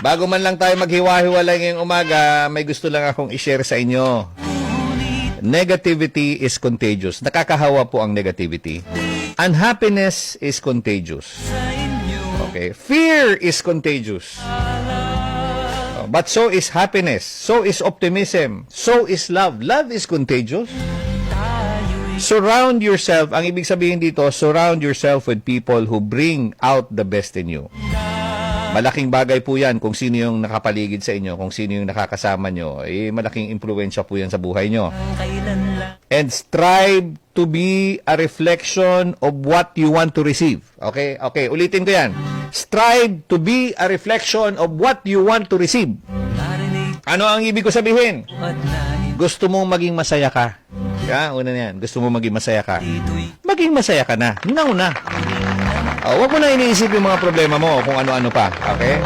Bago man lang tayo maghiwa-hiwalay ngayong umaga, may gusto lang akong i-share sa inyo. Negativity is contagious. Nakakahawa po ang negativity. Unhappiness is contagious. Okay. Fear is contagious. Oh, But so is happiness. So is optimism. So is love. Love is contagious. Surround yourself, ang ibig sabihin dito, surround yourself with people who bring out the best in you. Malaking bagay po yan kung sino yung nakapaligid sa inyo, kung sino yung nakakasama nyo. Eh, malaking impluensya po yan sa buhay nyo. And strive to be a reflection of what you want to receive. Okay? Okay, ulitin ko yan. Strive to be a reflection of what you want to receive. Ano ang ibig ko sabihin? Gusto mong maging masaya ka. Yeah, una na yan. Gusto mo maging masaya ka. Maging masaya ka na. Now na. Oh, wag mo na iniisip yung mga problema mo kung ano-ano pa. Okay?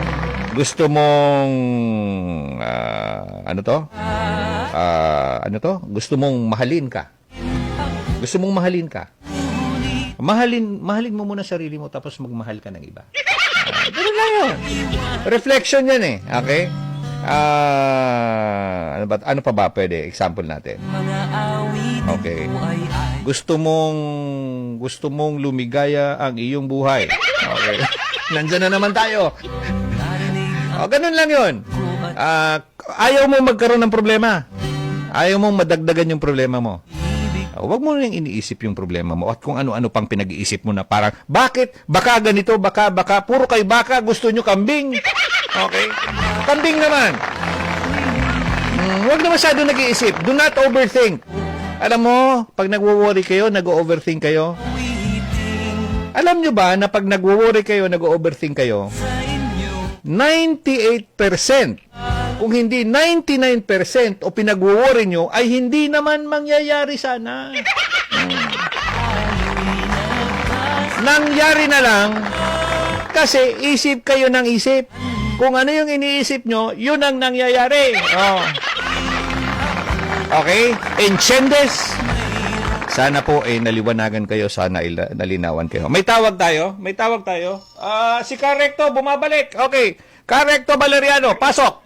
Gusto mong ah, ano to? Ah, ano to? Gusto mong mahalin ka. Gusto mong mahalin ka. Mahalin, mahalin mo muna sarili mo tapos magmahal ka ng iba. Ganun lang yun. Reflection yan eh. Okay? Ah, ano ba ano pa ba pwede example natin? Okay. Gusto mong gusto mong lumigaya ang iyong buhay. Okay. Nandiyan na naman tayo. O, ganun lang 'yon. Ah, ayaw mo magkaroon ng problema. Ayaw mong madagdagan yung problema mo. Uh, huwag mo nang iniisip yung problema mo at kung ano-ano pang pinag-iisip mo na parang, bakit? Baka ganito, baka, baka, puro kay baka, gusto nyo kambing. Okay? Kambing naman. Mm, huwag na masyado nag-iisip. Do not overthink. Alam mo, pag nagwo-worry kayo, nag-overthink kayo. Alam nyo ba na pag nagwo-worry kayo, nag-overthink kayo, 98%, kung hindi 99% o pinag-worry nyo, ay hindi naman mangyayari sana. Nangyari na lang kasi isip kayo ng isip. Kung ano yung iniisip nyo, yun ang nangyayari. Oh. Okay? Enchendes. Sana po eh naliwanagan kayo, sana ila- nalinawan kayo. May tawag tayo? May tawag tayo? Ah, si Karekto bumabalik. Okay. Karekto Valeriano, pasok.